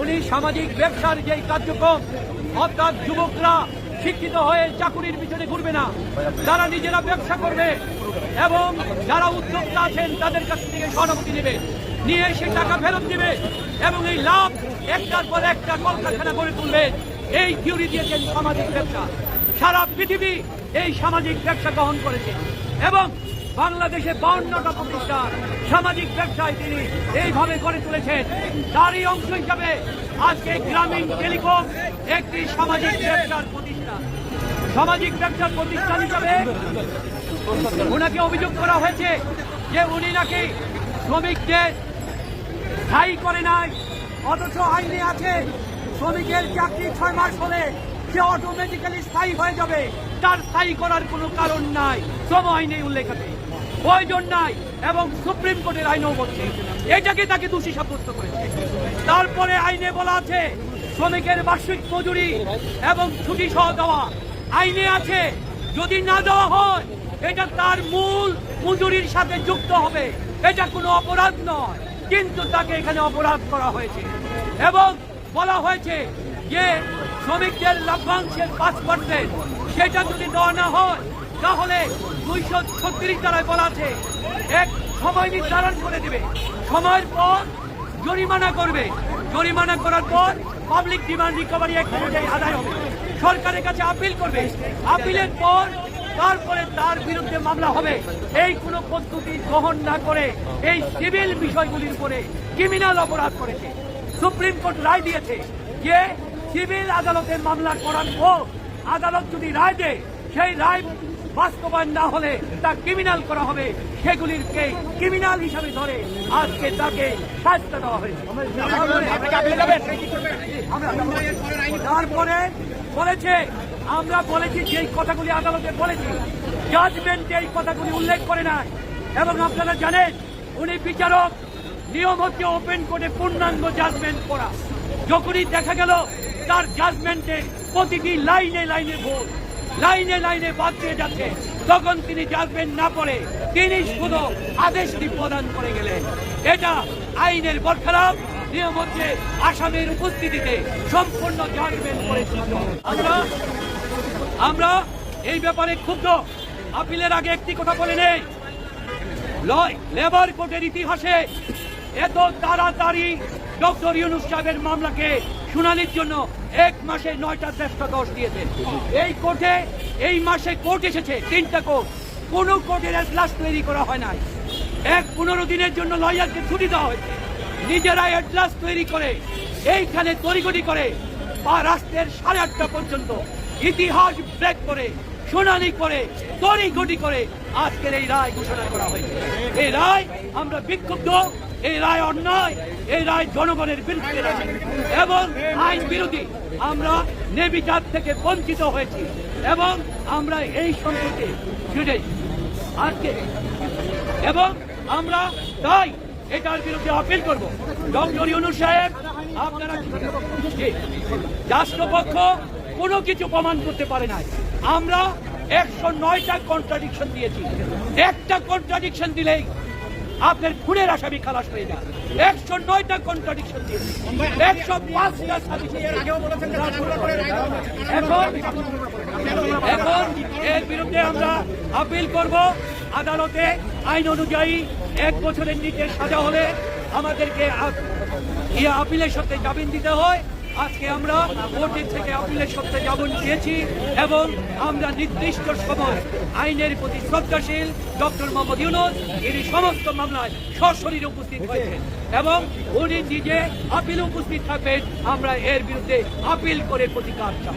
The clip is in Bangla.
উনি সামাজিক ব্যবসার যে কার্যক্রম, অর্থাৎ যুবকরা শিক্ষিত হয়ে চাকুরির পিছনে ঘুরবে না, যারা নিজেরা ব্যবসা করবে এবং যারা উদ্যোক্তা আছেন তাদের কাছ থেকে সহানুভূতি নেবে, নিয়ে সে টাকা ফেরত দিবে এবং এই লাভ একটার পর একটা কলকারখানা গড়ে তুলবে। এই থিওরি দিয়েছেন সামাজিক ব্যবসা। সারা পৃথিবী এই সামাজিক ব্যবসা গ্রহণ করেছে এবং বাংলাদেশে বাউন্নটা প্রতিষ্ঠান, সামাজিক ব্যবসায় তিনি এইভাবে গড়ে তুলেছেন। তারই অংশ হিসাবে আজকে গ্রামীণ টেলিকম একটি সামাজিক ব্যবসার প্রতিষ্ঠান। সামাজিক ব্যবসার প্রতিষ্ঠান হিসাবে ওনাকে অভিযোগ করা হয়েছে যে উনি নাকি শ্রমিকদের স্থায়ী করে নাই, অথচ আইনে আছে, শ্রমিকের চাকরি ছয় মাস হলে সে অটোমেটিক্যালি স্থায়ী হয়ে যাবে। তার স্থায়ী করার কোনো কারণ নাই। শ্রম আইনে উল্লেখ আছে। প্রয়োজন নাই এবং সুপ্রিম কোর্টের আইনও বলছে। এটাকে তাকে দোষী সাব্যস্ত করেছে। তারপরে আইনে বলা আছে, শ্রমিকের বার্ষিক মজুরি এবং ছুটি সহ দেওয়া। আইনে আছে, যদি না দেওয়া হয়, এটা তার মূল মজুরির সাথে যুক্ত হবে। এটা কোনো অপরাধ নয়, কিন্তু তাকে এখানে অপরাধ করা হয়েছে। এবং বলা হয়েছে যে, শ্রমিকদের লভ্যাংশের পাঁচ পার্সেন্ট সেটা যদি দেওয়া না হয় তাহলে দুইশো ছত্রিশ দ্বারায় বলা আছে, এক সময় নির্ধারণ করে দেবে। সময়ের পর জরিমানা করবে। জরিমানা করার পর পাবলিক ডিমান্ড রিকভারি অ্যাক্ট অনুযায়ী আদায় হবে। সরকারের কাছে আপিল করবে। আপিলের পর তারপরে তার বিরুদ্ধে মামলা হবে। এই কোন পদ্ধতি গ্রহণ না করে এই সিভিল বিষয়গুলির উপরে ক্রিমিনাল অপরাধ করেছে। সুপ্রিম কোর্ট রায় দিয়েছে যে সিভিল আদালতে মামলা করার পর আদালত যদি রায় দেয়, সেই রায় বাস্তবায়ন না হলে তা ক্রিমিনাল করা হবে। সেগুলির কে ক্রিমিনাল হিসাবে ধরে আজকে তাকে শাস্তি দেওয়া হয়েছে। তারপরে বলেছে, আমরা বলেছি যে কথাগুলি আদালতে বলেছি। জাজমেন্টে এই কথাগুলি উল্লেখ করে না এবং আপনারা জানেন, উনি বিচারক নিয়ম হচ্ছে ওপেন কোর্টে পূর্ণাঙ্গ জাজমেন্ট করা। যখনই দেখা গেল, তার জাজমেন্টে প্রতিটি লাইনে লাইনে ভোট লাইনে লাইনে বাদ দিয়ে যাচ্ছে। তখন তিনি জাজমেন্ট না পড়ে। তিনি শুধু আদেশটি প্রদান করে গেলেন। এটা আইনের বরখেলাপ। নিয়ম হচ্ছে আসামের উপস্থিতিতে সম্পূর্ণ জাজমেন্ট করেছিল আমরা আমরা এই ব্যাপারে ক্ষুব্ধ। আপিলের আগে একটি কথা বলে নেই। লেবার কোর্টের ইতিহাসে এত তাড়াতাড়ি ডক্টর ইউনুস সাহেবের মামলাকে শুনানির জন্য এক মাসে নয়টা দেশটা দশ দিয়েছে। এই কোর্টে, এই মাসে কোর্ট এসেছে তিনটা কোর্ট। কোন কোর্টের এজলাস তৈরি করা হয় নাই। এক পনেরো দিনের জন্য লয়ারকে ছুটি দেওয়া হয়েছে। নিজেরা এজলাস তৈরি করে, এইখানে তড়িগড়ি করে, বা রাষ্ট্রের সাড়ে আটটা পর্যন্ত ইতিহাস ব্রেক করে শুনানি করে, তড়িঘড়ি করে আজকের এই রায় ঘোষণা করা হয়েছে। এই রায় আমরা বিক্ষুব্ধ, এই রায় অন্যায়, এই রায় জনগণের বিরুদ্ধে এবং আইন বিরোধী আমরা নেবিচার থেকে বঞ্চিত হয়েছি। এবং আমরা এই সম্পর্কে ফিরে আজকে এবং আমরা তাই এটার বিরুদ্ধে আপিল করব। ডক্টর ইউনুস সাহেব, আপনারা রাষ্ট্রপক্ষ কোনো কিছু প্রমাণ করতে পারে নাই। আমরা একশো নয়টা কন্ট্রাডিকশন দিয়েছি। একটা কন্ট্রাডিকশন দিলেই আপনার খুনের আসামি খালাস হয়ে যায়। একশো নয়টা কন্ট্রাডিকশন দিয়েছি। একশো এখন এর বিরুদ্ধে আমরা আপিল করব। আদালতে আইন অনুযায়ী এক বছরের নিচে সাজা হলে আমাদেরকে আপিলের সাথে জামিন দিতে হয়। আজকে আমরা কোর্টের থেকে আপিলের সত্যে জামিন দিয়েছি এবং আমরা নির্দিষ্ট সময় আইনের প্রতি শ্রদ্ধাশীল ডক্টর মোহাম্মদ ইউনুস ইনি সমস্ত মামলায় সশরীরে উপস্থিত হয়েছেন এবং উনি নিজে আপিল উপস্থিত থাকবেন। আমরা এর বিরুদ্ধে আপিল করে প্রতিকার চাই।